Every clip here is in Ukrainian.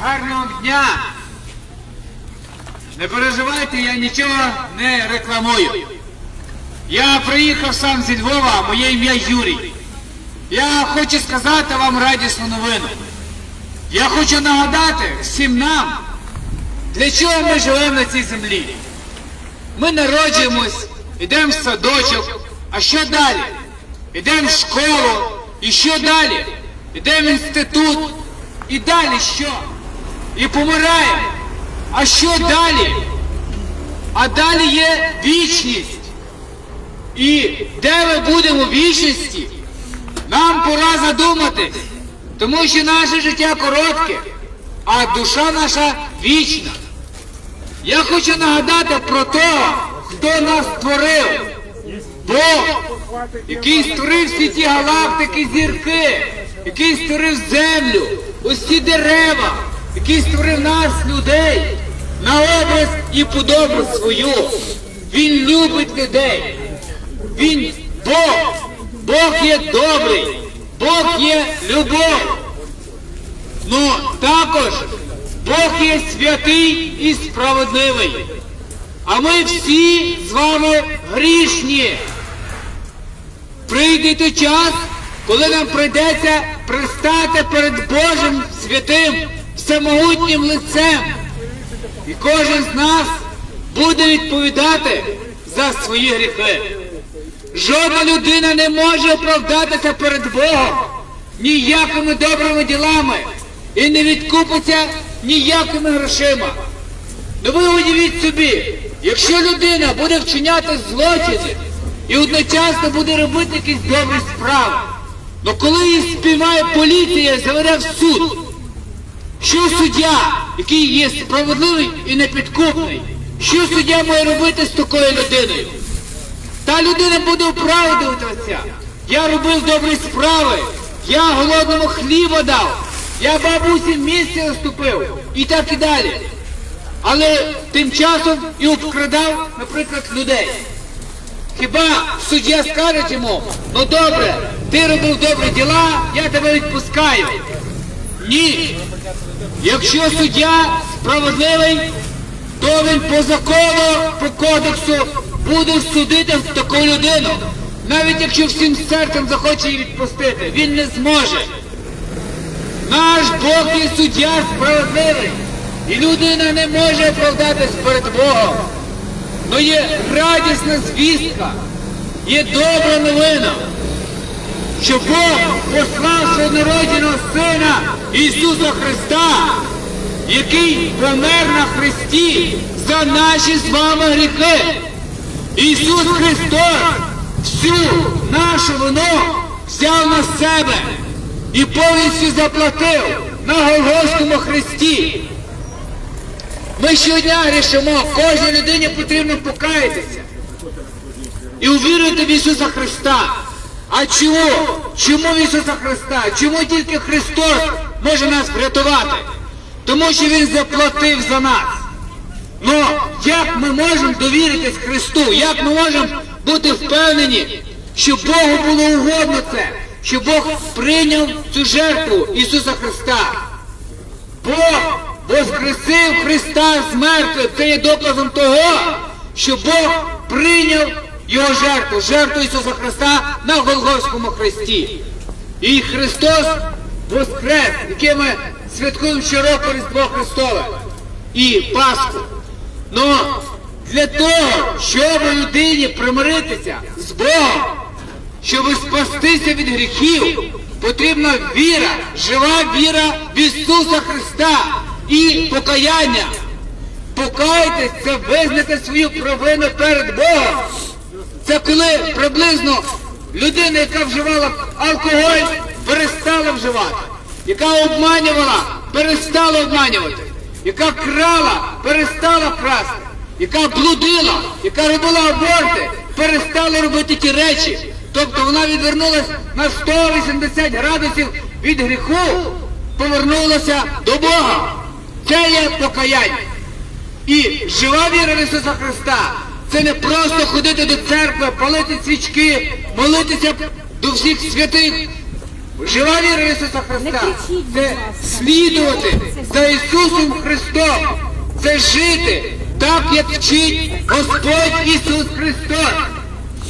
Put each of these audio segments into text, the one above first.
Гарного дня! Не переживайте, я нічого не рекламую. Я приїхав сам зі Львова, моє ім'я Юрій. Я хочу сказати вам радісну новину. Я хочу нагадати всім нам, для чого ми живемо на цій землі. Ми народжуємось, йдемо в садочок, а що далі? Йдемо в школу, і що далі? Йдемо в інститут, і далі що? І помираємо. А що далі? А далі є вічність. І де ми будемо в вічності, нам пора задуматись, тому що наше життя коротке, а душа наша вічна. Я хочу нагадати про того, хто нас створив. Бог, який створив всі ті галактики, зірки, який створив землю, ці дерева, який створив нас, людей, на образ і подобу свою. Він любить людей. Він Бог. Бог є добрий. Бог є любов. Ну також Бог є святий і справедливий. А ми всі з вами грішні. Прийде той час, коли нам прийдеться пристати перед Божим святим всемогутнім лицем. І кожен з нас буде відповідати за свої гріхи. Жодна людина не може оправдатися перед Богом ніякими добрими ділами і не відкупиться ніякими грошима. Ну ви уявіть собі, якщо людина буде вчиняти злочини і одночасно буде робити якісь добрі справи, ну коли її спіймає поліція, заведе в суд, що суддя, який є справедливий і непідкупний, що суддя має робити з такою людиною? Та людина буде оправдуватися. Я робив добрі справи, я голодному хліба дав, я бабусі місце уступив і так і далі. Але тим часом і обкрадав, наприклад, людей. Хіба суддя скаже йому, ну добре, ти робив добрі діла, я тебе відпускаю. Ні. Якщо суддя справедливий, то він по закону, по кодексу буде судити таку людину. Навіть якщо всім серцем захоче її відпустити, він не зможе. Наш Бог є суддя справедливий, і людина не може оправдатись перед Богом. Но є радісна звістка, є добра новина, що Бог послав свого народженого Сина Ісуса Христа, який помер на Христі за наші з вами гріхи. Ісус Христос всю нашу вину взяв на себе і повністю заплатив на Голгофському Христі. Ми щодня грішимо, кожній людині потрібно покаятися і увірувати в Ісуса Христа. А чому? Чому в Ісуса Христа? Чому тільки Христос може нас врятувати? Тому що Він заплатив за нас. Ну, як ми можемо довіритись Христу? Як ми можемо бути впевнені, що Богу було угодно це, що Бог прийняв цю жертву Ісуса Христа? Бог воскресив Христа з мертвих. Це є доказом того, що Бог прийняв його жертву, жертву Ісуса Христа на Голгофському Христі. І Христос воскрес, яке ми святкуємо щороку Різдво Христове і Пасху. Ну, для того, щоб людині примиритися з Богом, щоб спастися від гріхів, потрібна віра, жива віра в Ісуса Христа і покаяння. Покайтесь, це визнати свою провину перед Богом. Це коли приблизно людина, яка вживала алкоголь, перестала вживати, яка обманювала, перестала обманювати, яка крала, перестала красти, яка блудила, яка робила аборти, перестала робити ті речі. Тобто вона відвернулася на 180 градусів від гріху, повернулася до Бога. Це є покаяння. І жива віра в Ісуса Христа це не просто ходити до церкви, палити свічки, молитися до всіх святих, Жива віра Ісуса Христа. Це слідувати за Ісусом Христом. Це жити так, як вчить Господь Ісус Христос.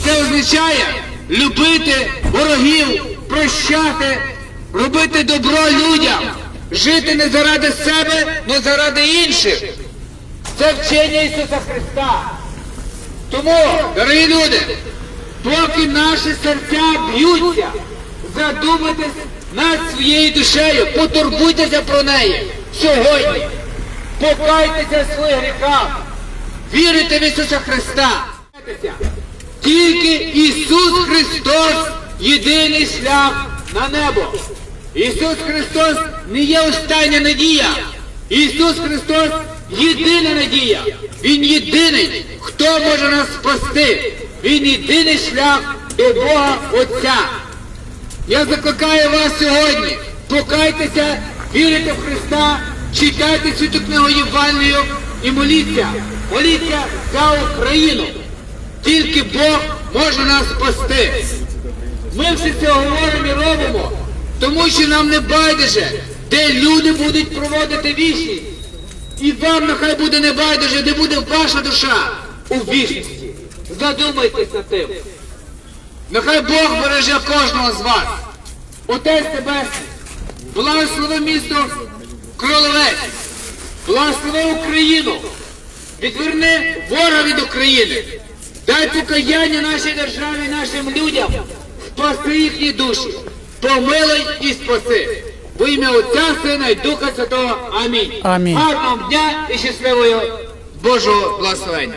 Це означає любити ворогів, прощати, робити добро людям, жити не заради себе, але заради інших. Це вчення Ісуса Христа. Тому, дорогі люди, поки наші серця б'ються, задумайтесь над своєю душею, потурбуйтеся про неї сьогодні. Покайтеся своїх гріхах, вірите в Ісуса Христа. Тільки Ісус Христос єдиний шлях на небо. Ісус Христос не є остання надія. Ісус Христос єдина надія. Він єдиний, хто може нас спасти. Він єдиний шлях до Бога Отця. Я закликаю вас сьогодні. Покайтеся, вірите в Христа, читайте святу книгу Євангелію і моліться. Моліться за Україну. Тільки Бог може нас спасти. Ми все це говоримо і робимо, тому що нам не байдуже, де люди будуть проводити вічність. І вам нехай буде не байдуже, де буде ваша душа у вічності. Задумайтесь над тим. Нехай Бог береже кожного з вас. Отець Небесний, благослови місто Кролевець, благослови Україну, відверни ворога від України, дай покаяння нашій державі, нашим людям, спаси їхні душі, помилуй і спаси. Во ім'я Отця, Сина і Духа Святого. Амінь. Амінь. Гарного дня і щасливого Божого благословення.